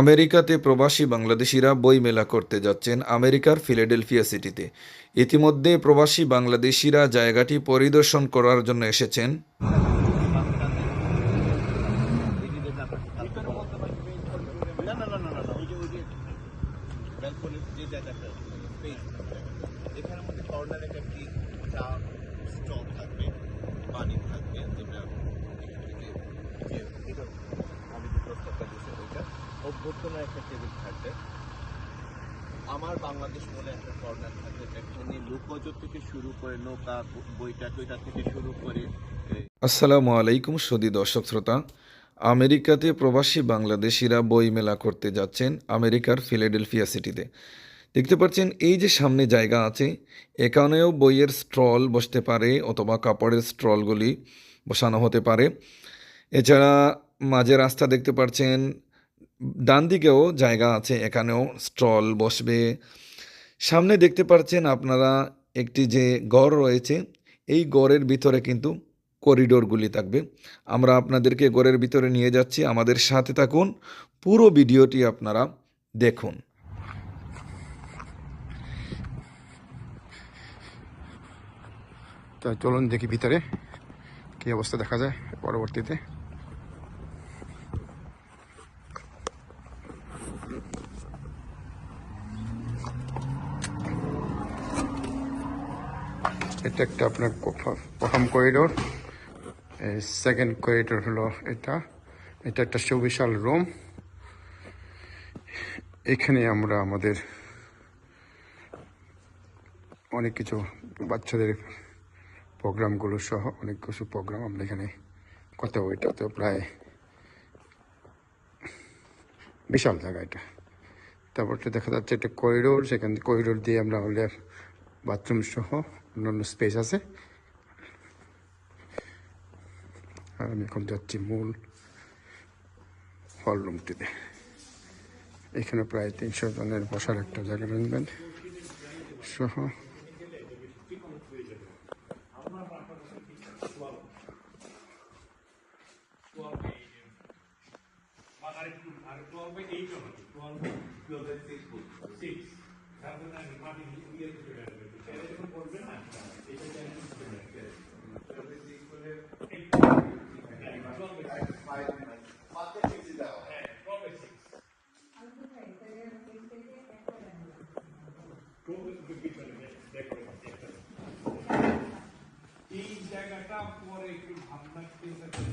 আমেরিকাতে প্রবাসী বাংলাদেশিরা বইমেলা করতে যাচ্ছেন আমেরিকার ফিলাডেলফিয়া সিটিতে। ইতিমধ্যে প্রবাসী বাংলাদেশিরা জায়গাটি পরিদর্শন করার জন্য এসেছেন। না না না না না যে ওই যে ব্যালকনির যে জায়গাটা স্পেস মধ্যে কর্নারে একটি চা স্টল থাকবে পানি থাকবে যেটা এখানে যে যে এটা আমি যে প্রস্তাবটা দিয়েছি ওইটা অভ্যর্থনা একটা টেবিল থাকবে। আমার বাংলাদেশ বলে একটা কর্নার থাকবে যেখানে লোকজ থেকে শুরু করে নৌকা বইটা টইটা থেকে শুরু করে আসসালামু আলাইকুম সদি দর্শক শ্রোতা। আমেরিকাতে প্রবাসী বাংলাদেশিরা বইমেলা করতে যাচ্ছেন আমেরিকার ফিলাডেলফিয়া সিটিতে। দেখতে পাচ্ছেন, এই যে সামনে জায়গা আছে, এখানেও বইয়ের স্টল বসতে পারে অথবা কাপড়ের স্টলগুলি বসানো হতে পারে। এছাড়া মাঝে রাস্তা দেখতে পাচ্ছেন ডান দিকেও জায়গা আছে, এখানেও স্টল বসবে। সামনে দেখতে পাচ্ছেন আপনারা একটি যে গড় রয়েছে, এই গড়ের ভিতরে কিন্তু করিডোরগুলি থাকবে। আমরা আপনাদেরকে গড়ের ভিতরে নিয়ে যাচ্ছি, আমাদের সাথে থাকুন, পুরো ভিডিওটি আপনারা দেখুন। তো চলুন দেখি ভিতরে কি অবস্থা দেখা যায় পরবর্তীতে। এটা একটা আপনার প্রথম করিডোর সেকেন্ড করিডোর হলো এটা। এটা একটা সুবিশাল রুম এখানে আমরা আমাদের অনেক কিছু বাচ্চাদের প্রোগ্রামগুলো সহ অনেক কিছু প্রোগ্রাম আমরা এখানে কত ওইটা তো প্রায় বিশাল জায়গা এটা। তারপরটা দেখা যাচ্ছে একটা করিডোর সেখান করিডোর দিয়ে আমরা হলে বাথরুম সহ অন্যান্য স্পেস আছে আর আমি এখন যাচ্ছি মূল হল রুমটিতে এখানে প্রায় তিনশো জনের বসার একটা জায়গা অ্যারেঞ্জমেন্ট সহ এই জায়গাটা পরে একটু ভাবনা চিন্তা করে